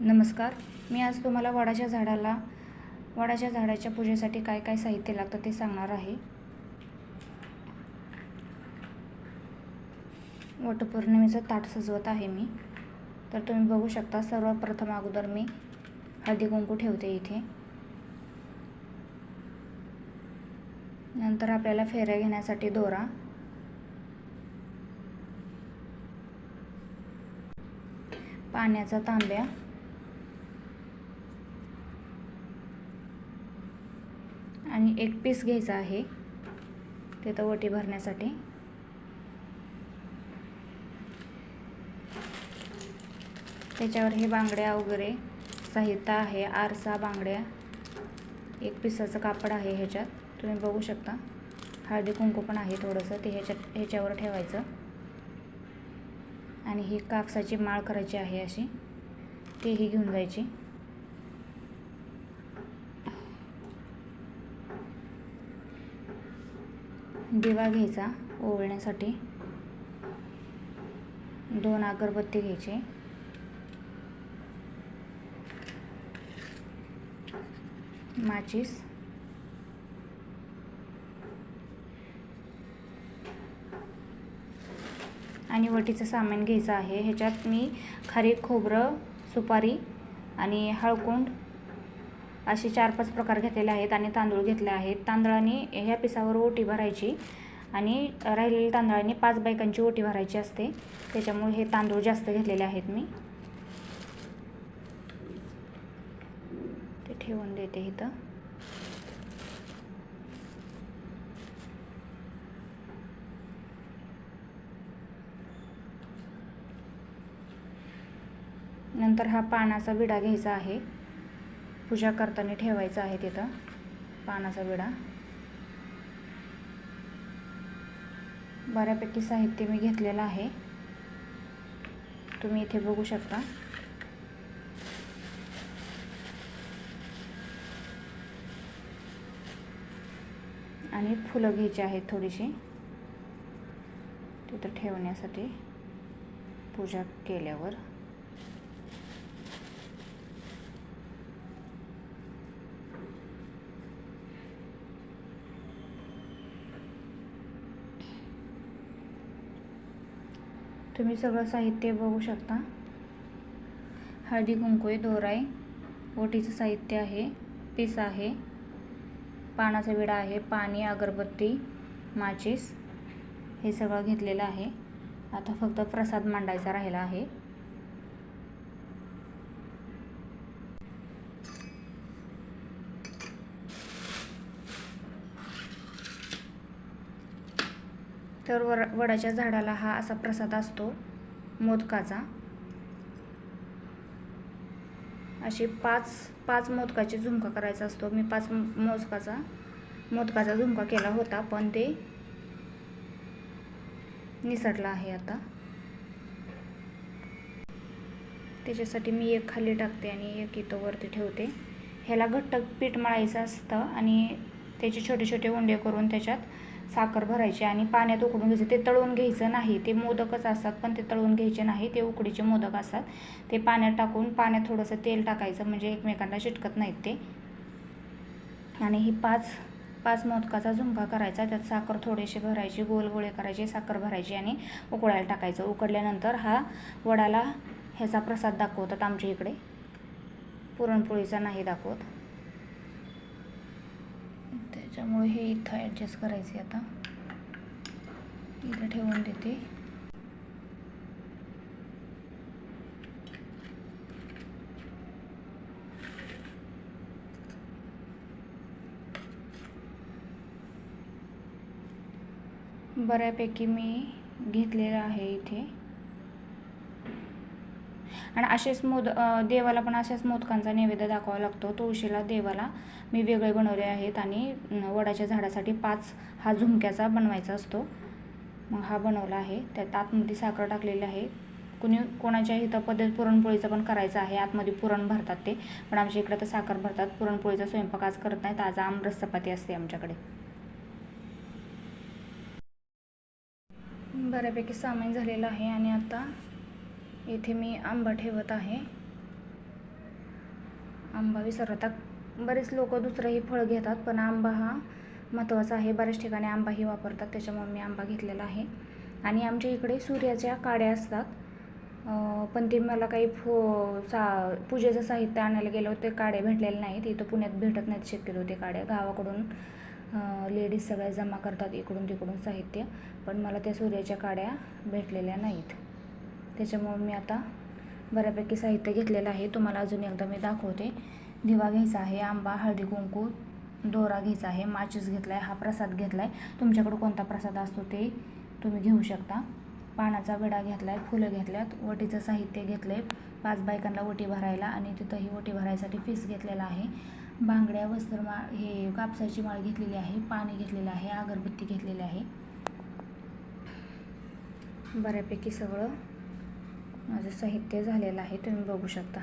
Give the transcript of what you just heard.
नमस्कार. मी आज तुम्हाला वडाच्या झाडाला वडाच्या झाडाच्या पूजेसाठी काय काय साहित्य लागतं ते सांगणार आहे. वटपौर्णिमेचं ताट सजवत आहे मी. तर तुम्ही बघू शकता सर्वप्रथम अगोदर मी हळदी कुंकू ठेवते इथे. नंतर आपल्याला फेऱ्या घेण्यासाठी दोरा. पाण्याचा तांब्या. आणि एक पीस घ्यायचा आहे. तिथं वटी भरण्यासाठी. त्याच्यावर हे बांगड्या वगैरे साहित्य आहे आरसा बांगड्या. एक पिसाचं कापड आहे ह्याच्यात. तुम्ही बघू शकता. हळदी कुंकू पण आहे थोडंसं. ते ह्याच्यात ह्याच्यावर ठेवायचं. आणि ही कापसाची माळ करायची आहे अशी. तेही घेऊन जायची. दिवा घ्यायचा ओवळण्यासाठी. दोन अगरबत्ती घ्यायचे. माचीस. आणि वटीचं सामान घ्यायचं आहे. ह्याच्यात मी खारी खोबरं सुपारी आणि हळकुंड असे चार पाच प्रकार घेतलेले आहेत आणि तांदूळ घेतले आहेत. तांदळाने ह्या पिसावर ओटी भरायची आणि राहिलेल्या तांदळाने पाच बायकांची ओटी भरायची असते. त्याच्यामुळे हे तांदूळ जास्त घेतलेले आहेत मी. ते ठेवून देते इथं. नंतर हा पानाचा विडा घ्यायचा आहे. पूजा करताना ठेवायचा आहे तिथं. पानाचा विडा. बऱ्यापैकी साहित्य मी घेतलेलं आहे. तुम्ही इथे बघू शकता. आणि फुलं घ्यायची आहेत थोडीशी. तिथं ठेवण्यासाठी पूजा केल्यावर. तुम्ही सगळं साहित्य बघू शकता. हळदी कुंकू आहे ओटीचं साहित्य आहे पीस आहे पानाचा विडा आहे पाणी अगरबत्ती माचीस हे सगळं घेतलेलं आहे. आता फक्त प्रसाद मांडायचा राहिला आहे. तर वर वडाच्या झाडाला हा असा प्रसाद असतो मोदकाचा. अशी पाच पाच मोदकाची झुमका करायचा असतो. मी पाच मोदकाचा मोदकाचा झुमका केला होता पण ते निसटला आहे आता. त्याच्यासाठी मी एक खाली टाकते आणि एक इथं वरती ठेवते. ह्याला घट्ट पीठ मळायचं असतं आणि त्याचे छोटे छोटे उंडे करून त्याच्यात साखर भरायची आणि पाण्यात उकडून घ्यायचं. ते तळून घ्यायचं नाही ते मोदकच असतात पण ते तळून घ्यायचे नाही ते उकडीचे मोदक असतात. ते पाण्यात टाकून पाण्यात थोडंसं तेल टाकायचं म्हणजे एकमेकांना चिटकत नाहीत ते. आणि ही पाच पाच मोदकाचा झुंका करायचा त्यात साखर थोडीशी भरायची गोल गोळे करायचे साखर भरायची आणि उकळायला टाकायचं. उकडल्यानंतर हा वडाला ह्याचा प्रसाद दाखवतात आमच्या इकडे. पुरणपोळीचा नाही दाखवत. त्याच्यामुळे हे इथं ॲडजस्ट करायचे आता. इथं ठेवून देते. बऱ्यापैकी मी घेतलेलं आहे इथे. आणि असेच मोद देवाला पण अशाच मोदकांचा नैवेद्य दाखवावा लागतो. तुळशीला देवाला मी वेगळे बनवले आहेत आणि वडाच्या झाडासाठी पाच हा झुमक्याचा बनवायचा असतो. मग हा बनवला आहे. त्यात आतमध्ये साखर टाकलेली आहे. कुणी कोणाच्या इथं पद्धत पुरणपोळीचं पण करायचं आहे. आतमध्ये पुरण भरतात ते. पण आमच्या इकडं तर साखर भरतात. पुरणपोळीचा स्वयंपाक आज करत नाहीत. आज आमरस चपाती असते आमच्याकडे. बऱ्यापैकी सामान झालेलं आहे आणि आता इथे मी आंबा ठेवत आहे. आंबा विसरता बरेच लोक दुसरंही फळ घेतात पण आंबा हा महत्त्वाचा आहे. बऱ्याच ठिकाणी आंबाही वापरतात त्याच्यामुळे मी आंबा घेतलेला आहे. आणि आमच्या इकडे सूर्याच्या काड्या असतात. पण ते मला काही फो सा पूजेचं साहित्य आणायला गेलं ते काड्या भेटलेले नाहीत. इथं पुण्यात भेटत नाहीत शक्यतो ते काड्या. गावाकडून लेडीज सगळ्या जमा करतात इकडून तिकडून साहित्य. पण मला त्या सूर्याच्या काड्या भेटलेल्या नाहीत. त्याच्यामुळे मी आता बऱ्यापैकी साहित्य घेतलेलं आहे. तुम्हाला अजून एकदा मी दाखवते. दिवा घ्यायचा आहे आंबा हळदी कुंकू दोरा घ्यायचा आहे माचीस घेतला आहे हा प्रसाद घेतला आहे तुमच्याकडं कोणता प्रसाद असतो ते तुम्ही घेऊ शकता. पानाचा विडा घेतला आहे फुलं घेतल्यात वटीचं साहित्य घेतलं आहे पाच बायकांना वटी भरायला आणि तिथंही वटी भरायसाठी फीस घेतलेला आहे. बांगड्या वस्त्रमाळ हे कापसाची माळ घेतलेली आहे पाणी घेतलेलं आहे अगरबत्ती घेतलेली आहे. बऱ्यापैकी सगळं माझं साहित्य झालेलं आहे तुम्ही बघू शकता.